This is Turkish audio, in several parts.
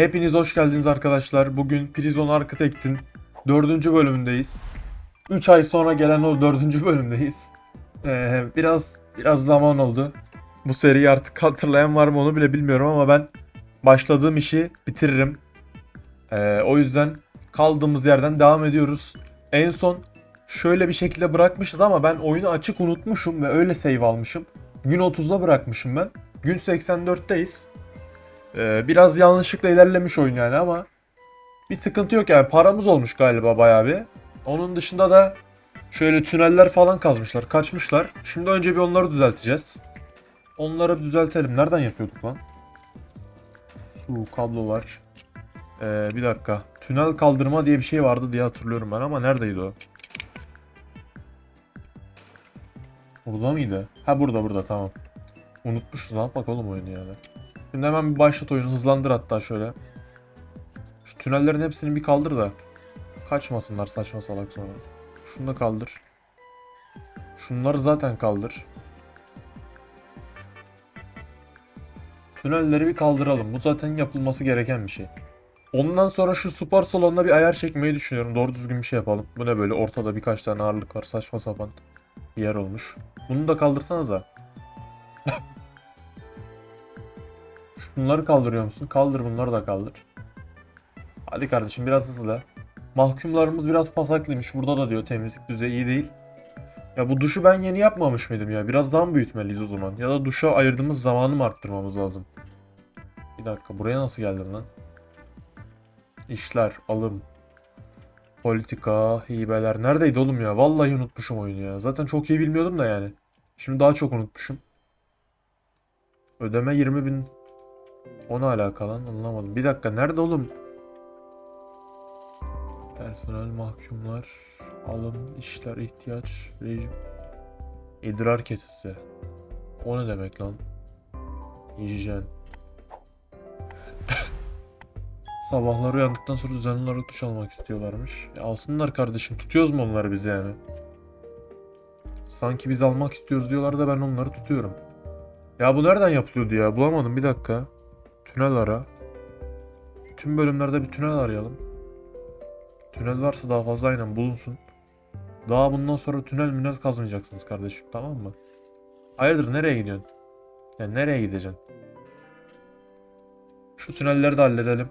Hepiniz hoş geldiniz arkadaşlar. Bugün Prison Architect'in 4. bölümündeyiz. 3 ay sonra gelen o 4. bölümdeyiz. Ee, biraz biraz zaman oldu. Bu seriyi artık hatırlayan var mı onu bile bilmiyorum ama ben başladığım işi bitiririm. Ee, o yüzden kaldığımız yerden devam ediyoruz. En son şöyle bir şekilde bırakmışız ama ben oyunu açık unutmuşum ve öyle save almışım. Gün 30'da bırakmışım ben. Gün 84'teyiz. Ee, biraz yanlışlıkla ilerlemiş oyun yani ama bir sıkıntı yok yani paramız olmuş galiba bayağı bir. Onun dışında da şöyle tüneller falan kazmışlar, kaçmışlar. Şimdi önce bir onları düzelteceğiz. Onları bir düzeltelim. Nereden yapıyorduk lan? Su, kablo var. Ee, bir dakika. Tünel kaldırma diye bir şey vardı diye hatırlıyorum ben ama neredeydi o? Burada mıydı? Ha burada burada tamam. Unutmuşuz ne yapak oğlum oyunu yani. Şimdi hemen bir başlat oyunu hızlandır hatta şöyle. Şu tünellerin hepsini bir kaldır da. Kaçmasınlar saçma salak sonra. Şunu da kaldır. Şunları zaten kaldır. Tünelleri bir kaldıralım. Bu zaten yapılması gereken bir şey. Ondan sonra şu spor salonuna bir ayar çekmeyi düşünüyorum. Doğru düzgün bir şey yapalım. Bu ne böyle ortada birkaç tane ağırlık var. Saçma sapan bir yer olmuş. Bunu da kaldırsanıza. Bunları kaldırıyor musun? Kaldır bunları da kaldır. Hadi kardeşim biraz hızlı. Mahkumlarımız biraz pasaklıymış. Burada da diyor temizlik düzeyi iyi değil. Ya bu duşu ben yeni yapmamış mıydım ya? Biraz daha mı büyütmeliyiz o zaman? Ya da duşa ayırdığımız zamanı mı arttırmamız lazım? Bir dakika buraya nasıl geldin lan? İşler, alım, politika, hibeler. Neredeydi oğlum ya? Vallahi unutmuşum oyunu ya. Zaten çok iyi bilmiyordum da yani. Şimdi daha çok unutmuşum. Ödeme 20 bin. O ne alaka lan? Anlamadım. Bir dakika nerede oğlum? Personel mahkumlar, alım, işler, ihtiyaç, rejim, idrar kesesi. O ne demek lan? Hijyen. Sabahları uyandıktan sonra düzenli olarak duş almak istiyorlarmış. E alsınlar kardeşim. Tutuyoruz mu onları biz yani? Sanki biz almak istiyoruz diyorlar da ben onları tutuyorum. Ya bu nereden yapılıyordu ya? Bulamadım bir dakika. Tünel ara. Tüm bölümlerde bir tünel arayalım. Tünel varsa daha fazla aynen bulunsun. Daha bundan sonra tünel münel kazmayacaksınız kardeşim tamam mı? Hayırdır nereye gidiyorsun? Ya nereye gideceksin? Şu tünelleri de halledelim.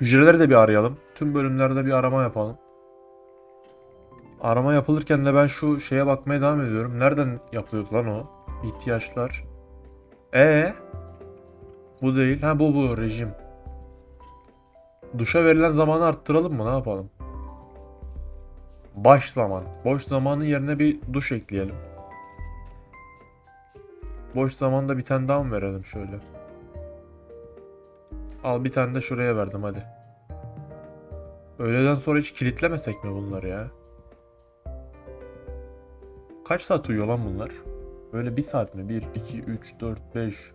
Hücreleri de bir arayalım. Tüm bölümlerde bir arama yapalım. Arama yapılırken de ben şu şeye bakmaya devam ediyorum. Nereden yapılıyordu lan o? İhtiyaçlar. E Bu değil. Ha bu bu rejim. Duşa verilen zamanı arttıralım mı? Ne yapalım? Baş zaman. Boş zamanın yerine bir duş ekleyelim. Boş zamanda bir tane daha mı verelim şöyle? Al bir tane de şuraya verdim hadi. Öğleden sonra hiç kilitlemesek mi bunları ya? Kaç saat uyuyor lan bunlar? Böyle bir saat mi? 1, 2, 3, 4, 5.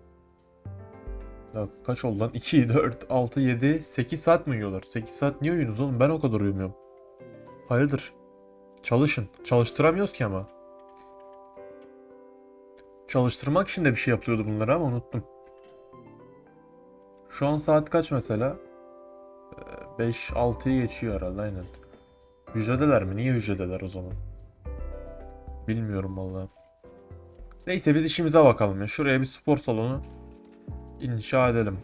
Kaç oldu lan? 2, 4, 6, 7, 8 saat mi uyuyorlar? 8 saat niye uyuyorsunuz oğlum? Ben o kadar uyumuyorum. Hayırdır? Çalışın. Çalıştıramıyoruz ki ama. Çalıştırmak için de bir şey yapıyordu bunları ama unuttum. Şu an saat kaç mesela? 5-6'yı geçiyor herhalde aynen. Hücredeler mi? Niye hücredeler o zaman? Bilmiyorum vallahi. Neyse biz işimize bakalım ya. Şuraya bir spor salonu inşa edelim.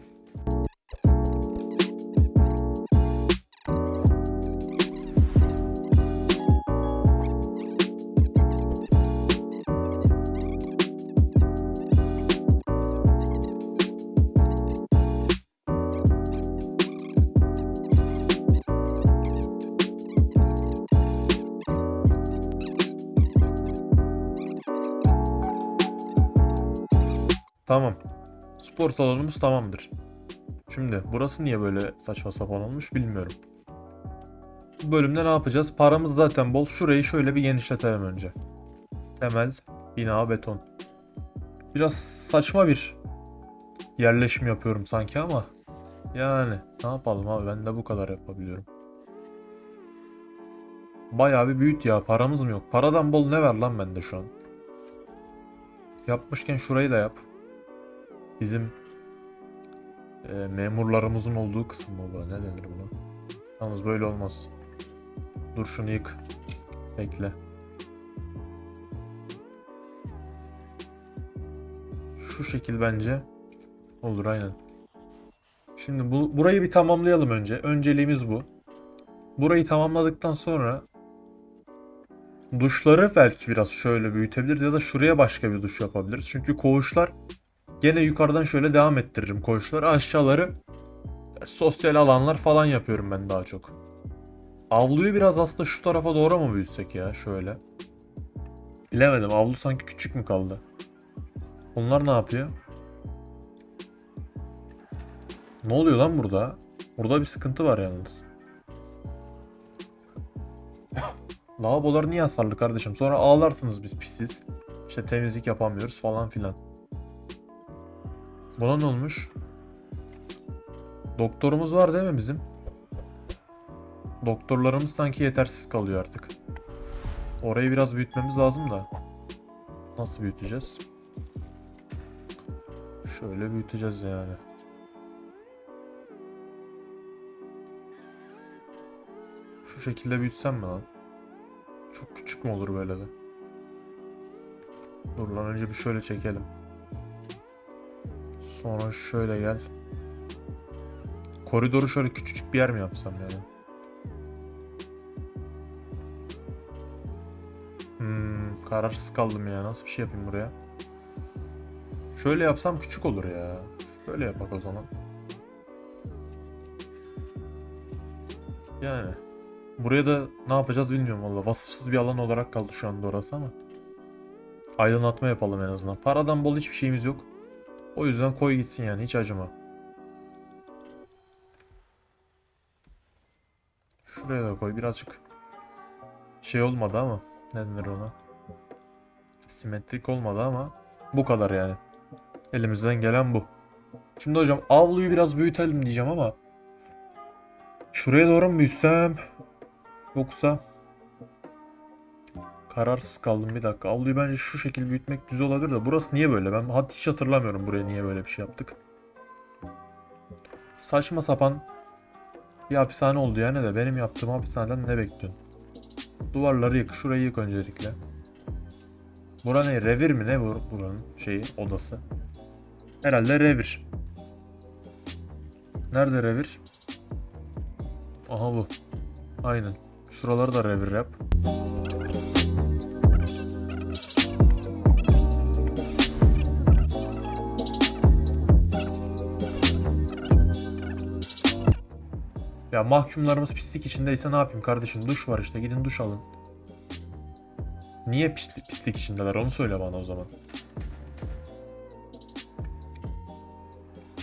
Tamam. Spor salonumuz tamamdır. Şimdi burası niye böyle saçma sapan olmuş bilmiyorum. Bu bölümde ne yapacağız? Paramız zaten bol. Şurayı şöyle bir genişletelim önce. Temel, bina, beton. Biraz saçma bir yerleşim yapıyorum sanki ama yani ne yapalım abi ben de bu kadar yapabiliyorum. Bayağı bir büyüt ya paramız mı yok? Paradan bol ne var lan bende şu an? Yapmışken şurayı da yap. Bizim e, memurlarımızın olduğu kısım bu? Ne denir buna? Yalnız böyle olmaz. Dur şunu yık. Bekle. Şu şekil bence olur aynen. Şimdi bu, burayı bir tamamlayalım önce. Önceliğimiz bu. Burayı tamamladıktan sonra duşları belki biraz şöyle büyütebiliriz ya da şuraya başka bir duş yapabiliriz. Çünkü koğuşlar gene yukarıdan şöyle devam ettiririm koğuşları. Aşağıları sosyal alanlar falan yapıyorum ben daha çok. Avluyu biraz aslında şu tarafa doğru mu büyütsek ya şöyle. Bilemedim avlu sanki küçük mü kaldı? Onlar ne yapıyor? Ne oluyor lan burada? Burada bir sıkıntı var yalnız. Lavabolar niye hasarlı kardeşim? Sonra ağlarsınız biz pisiz. İşte temizlik yapamıyoruz falan filan. Buna ne olmuş? Doktorumuz var değil mi bizim? Doktorlarımız sanki yetersiz kalıyor artık. Orayı biraz büyütmemiz lazım da. Nasıl büyüteceğiz? Şöyle büyüteceğiz yani. Şu şekilde büyütsem mi lan? Çok küçük mü olur böyle de? Dur lan önce bir şöyle çekelim. Sonra şöyle gel. Koridoru şöyle küçücük bir yer mi yapsam yani? Hmm, kararsız kaldım ya. Nasıl bir şey yapayım buraya? Şöyle yapsam küçük olur ya. Şöyle yapak o zaman. Yani. Buraya da ne yapacağız bilmiyorum valla. Vasıfsız bir alan olarak kaldı şu anda orası ama. Aydınlatma yapalım en azından. Paradan bol hiçbir şeyimiz yok. O yüzden koy gitsin yani hiç acıma. Şuraya da koy birazcık. Şey olmadı ama. Ne denir ona? Simetrik olmadı ama. Bu kadar yani. Elimizden gelen bu. Şimdi hocam avluyu biraz büyütelim diyeceğim ama. Şuraya doğru mu büyütsem? Yoksa kararsız kaldım bir dakika. Avluyu bence şu şekil büyütmek güzel olabilir de burası niye böyle? Ben hiç hatırlamıyorum buraya niye böyle bir şey yaptık. Saçma sapan bir hapishane oldu yani de benim yaptığım hapishaneden ne bekliyorsun? Duvarları yık, şurayı yık öncelikle. Bura ne? Revir mi ne bu buranın şeyi, odası? Herhalde revir. Nerede revir? Aha bu. Aynen. Şuraları da revir yap. Ya mahkumlarımız pislik içindeyse ne yapayım kardeşim? Duş var işte gidin duş alın. Niye pislik, pislik içindeler onu söyle bana o zaman.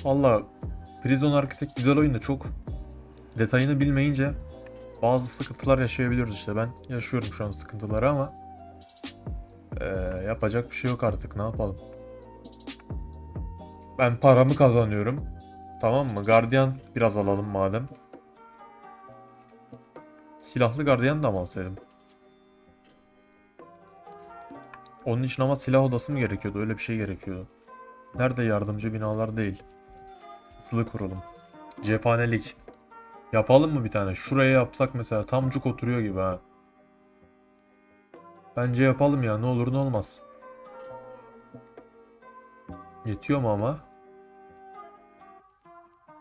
Valla Prison Architect güzel oyun da çok detayını bilmeyince bazı sıkıntılar yaşayabiliyoruz işte. Ben yaşıyorum şu an sıkıntıları ama eee, yapacak bir şey yok artık ne yapalım. Ben paramı kazanıyorum. Tamam mı? Gardiyan biraz alalım madem. Silahlı gardiyan da mı alsaydım? Onun için ama silah odası mı gerekiyordu? Öyle bir şey gerekiyordu. Nerede yardımcı binalar değil. Hızlı kurulum. Cephanelik. Yapalım mı bir tane? Şuraya yapsak mesela tam oturuyor gibi ha. Bence yapalım ya ne olur ne olmaz. Yetiyor mu ama?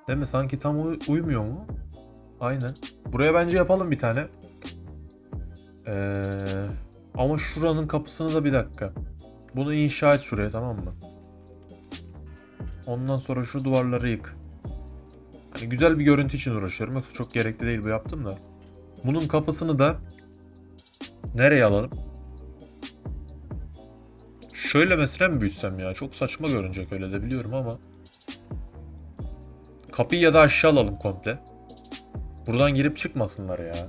Değil mi? Sanki tam uy- uymuyor mu? Aynen. Buraya bence yapalım bir tane. Ee, ama şuranın kapısını da bir dakika. Bunu inşa et şuraya tamam mı? Ondan sonra şu duvarları yık. Hani güzel bir görüntü için uğraşıyorum. Yoksa çok gerekli değil bu yaptım da. Bunun kapısını da nereye alalım? Şöyle mesela mi büyütsem ya? Çok saçma görünecek öyle de biliyorum ama. Kapıyı ya da aşağı alalım komple. Buradan girip çıkmasınlar ya.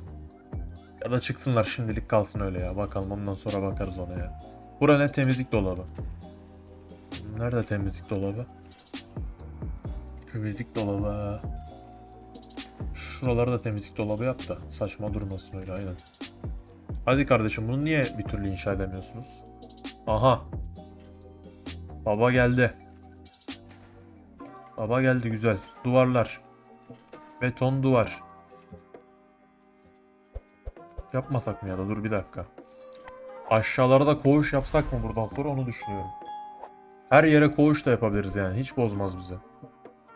Ya da çıksınlar şimdilik kalsın öyle ya. Bakalım ondan sonra bakarız ona ya. Bura ne temizlik dolabı. Nerede temizlik dolabı? Temizlik dolabı. Şuraları da temizlik dolabı yap da saçma durmasın öyle aynen. Hadi kardeşim bunu niye bir türlü inşa edemiyorsunuz? Aha. Baba geldi. Baba geldi güzel. Duvarlar. Beton duvar. Yapmasak mı ya da dur bir dakika. Aşağılara da koğuş yapsak mı buradan sonra onu düşünüyorum. Her yere koğuş da yapabiliriz yani. Hiç bozmaz bize.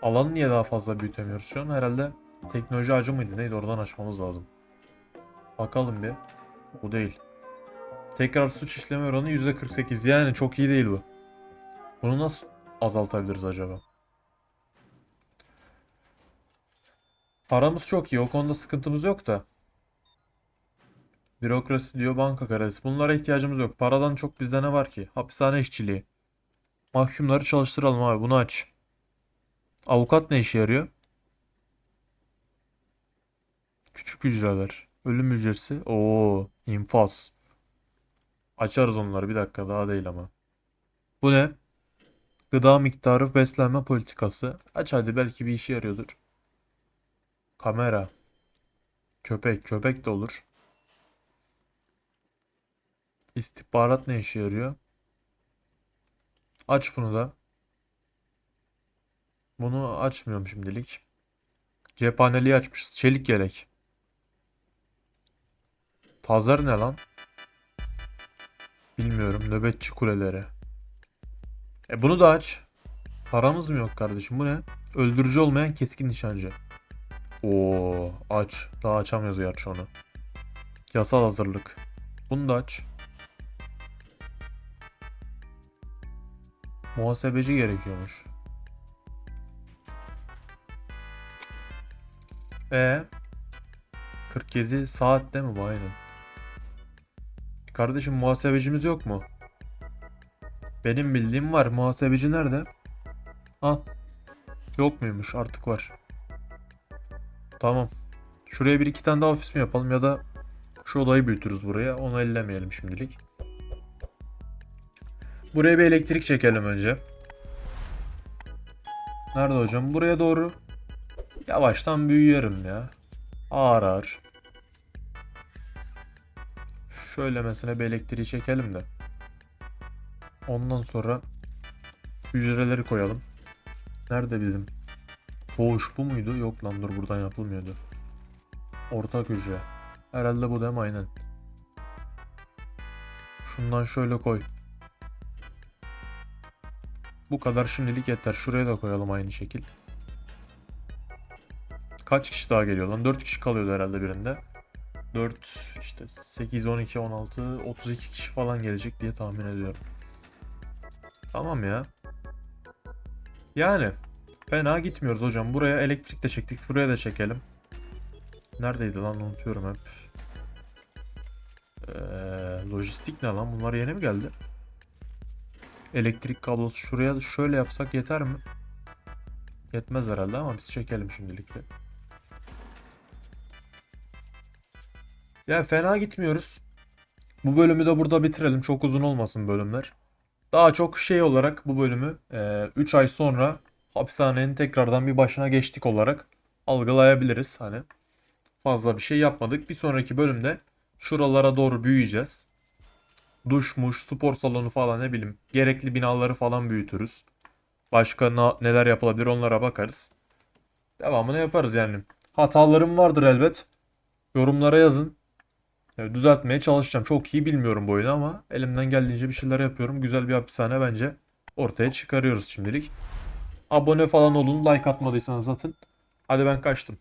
Alanı niye daha fazla büyütemiyoruz şu an? Herhalde teknoloji ağacı mıydı? Neydi? Oradan açmamız lazım. Bakalım bir. Bu değil. Tekrar suç işleme oranı %48. Yani çok iyi değil bu. Bunu nasıl azaltabiliriz acaba? Paramız çok iyi. O konuda sıkıntımız yok da. Bürokrasi diyor banka kredisi. Bunlara ihtiyacımız yok. Paradan çok bizde ne var ki? Hapishane işçiliği. Mahkumları çalıştıralım abi. Bunu aç. Avukat ne işe yarıyor? Küçük hücreler. Ölüm hücresi. Oo, infaz. Açarız onları bir dakika daha değil ama. Bu ne? Gıda miktarı beslenme politikası. Aç hadi belki bir işe yarıyordur. Kamera. Köpek. Köpek de olur. İstihbarat ne işe yarıyor? Aç bunu da. Bunu açmıyorum şimdilik. Cephaneliği açmışız. Çelik yelek. Tazer ne lan? Bilmiyorum. Nöbetçi kuleleri. E bunu da aç. Paramız mı yok kardeşim? Bu ne? Öldürücü olmayan keskin nişancı. Oo, aç. Daha açamıyoruz gerçi onu. Yasal hazırlık. Bunu da aç. Muhasebeci gerekiyormuş. E 47 saat değil mi bu aynen. Kardeşim muhasebecimiz yok mu? Benim bildiğim var. Muhasebeci nerede? Ha. Yok muymuş? Artık var. Tamam. Şuraya bir iki tane daha ofis mi yapalım ya da şu odayı büyütürüz buraya. Onu ellemeyelim şimdilik. Buraya bir elektrik çekelim önce. Nerede hocam? Buraya doğru. Yavaştan büyüyelim ya. Ağır ağır. Şöylemesine bir elektriği çekelim de. Ondan sonra hücreleri koyalım. Nerede bizim? Koğuş bu muydu? Yok lan dur buradan yapılmıyordu. Ortak hücre. Herhalde bu değil mi? Aynen. Şundan şöyle koy. Bu kadar şimdilik yeter. Şuraya da koyalım aynı şekil. Kaç kişi daha geliyor lan? 4 kişi kalıyordu herhalde birinde. 4 işte 8, 12, 16, 32 kişi falan gelecek diye tahmin ediyorum. Tamam ya. Yani fena gitmiyoruz hocam. Buraya elektrik de çektik. Şuraya da çekelim. Neredeydi lan unutuyorum hep. Ee, lojistik ne lan? Bunlar yeni mi geldi? Elektrik kablosu şuraya şöyle yapsak yeter mi? Yetmez herhalde ama biz çekelim şimdilik de. Ya fena gitmiyoruz. Bu bölümü de burada bitirelim. Çok uzun olmasın bölümler. Daha çok şey olarak bu bölümü 3 ay sonra hapishanenin tekrardan bir başına geçtik olarak algılayabiliriz. Hani fazla bir şey yapmadık. Bir sonraki bölümde şuralara doğru büyüyeceğiz. Duşmuş, spor salonu falan ne bileyim gerekli binaları falan büyütürüz. Başka neler yapılabilir onlara bakarız. Devamını yaparız yani. Hatalarım vardır elbet. Yorumlara yazın. Ya, düzeltmeye çalışacağım. Çok iyi bilmiyorum bu oyunu ama elimden geldiğince bir şeyler yapıyorum. Güzel bir hapishane bence ortaya çıkarıyoruz şimdilik. Abone falan olun. Like atmadıysanız atın. Hadi ben kaçtım.